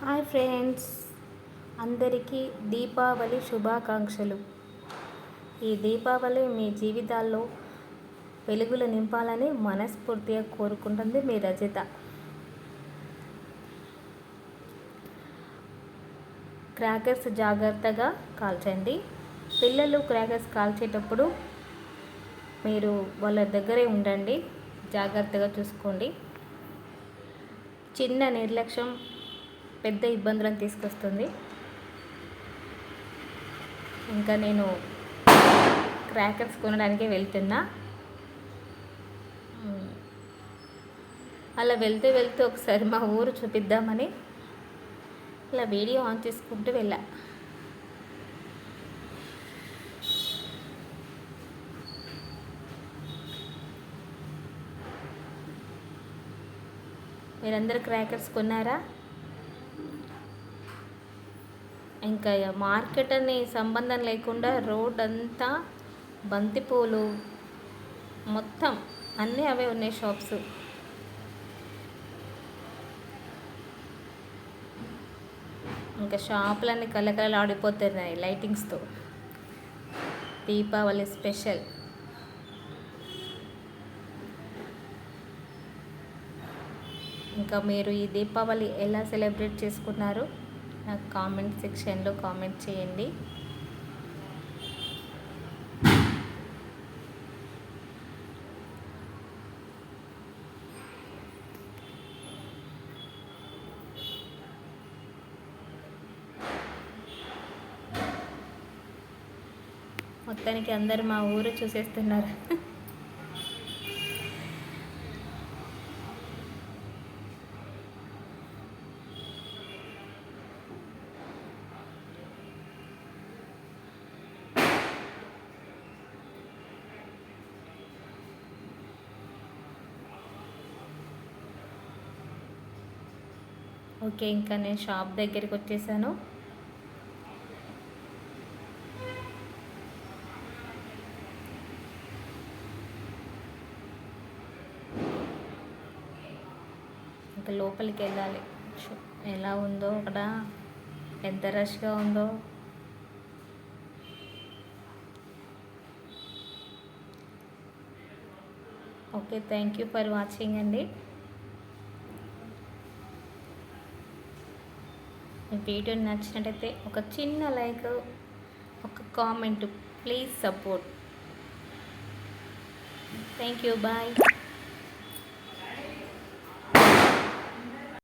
Hi friends. అందరికీ దీపావళి శుభాకాంక్షలు. ఈ దీపావళి మీ జీవితాల్లో వెలుగులు నింపాలని మనస్ఫూర్తిగా కోరుకుంటుంది మీ రజిత. క్రాకర్స్ జాగ్రత్తగా కాల్చండి. పిల్లలు క్రాకర్స్ కాల్చేటప్పుడు మీరు వాళ్ళ దగ్గరే ఉండండి. జాగ్రత్తగా చూసుకోండి. చిన్న నిర్లక్ష్యం పెద్ద ఇబ్బందులను తీసుకొస్తుంది. ఇంకా నేను క్రాకర్స్ కొనడానికే వెళ్తున్నా. అలా వెళ్తూ వెళ్తే ఒకసారి మా ఊరు చూపిద్దామని ఇలా వీడియో ఆన్ చేసుకుంటూ వెళ్ళా. మీరందరూ క్రాకర్స్ కొన్నారా? ఇంకా మార్కెట్ అని సంబంధం లేకుండా రోడ్ అంతా బంతిపూలు మొత్తం అన్నీ అవే ఉన్నాయి షాప్స్. ఇంకా షాపులన్నీ కలకలలు ఆడిపోతున్నాయి లైటింగ్స్తో. దీపావళి స్పెషల్. ఇంకా మీరు ఈ దీపావళి ఎలా సెలబ్రేట్ చేసుకున్నారు? నాకు కామెంట్ సెక్షన్లో కామెంట్ చేయండి. మొత్తానికి అందరు మా ఊరు చూసేస్తున్నారు. ఓకే ఇంకా నేను షాప్ దగ్గరికి వచ్చేసాను. ఇంకా లోపలికి వెళ్ళాలి. ఎలా ఉందో అక్కడ ఎంత రష్గా ఉందో. Okay thank you for watching అండి. వీడియో నచ్చినట్టయితే ఒక చిన్న లైక్ ఒక comment. Please support. Thank you bye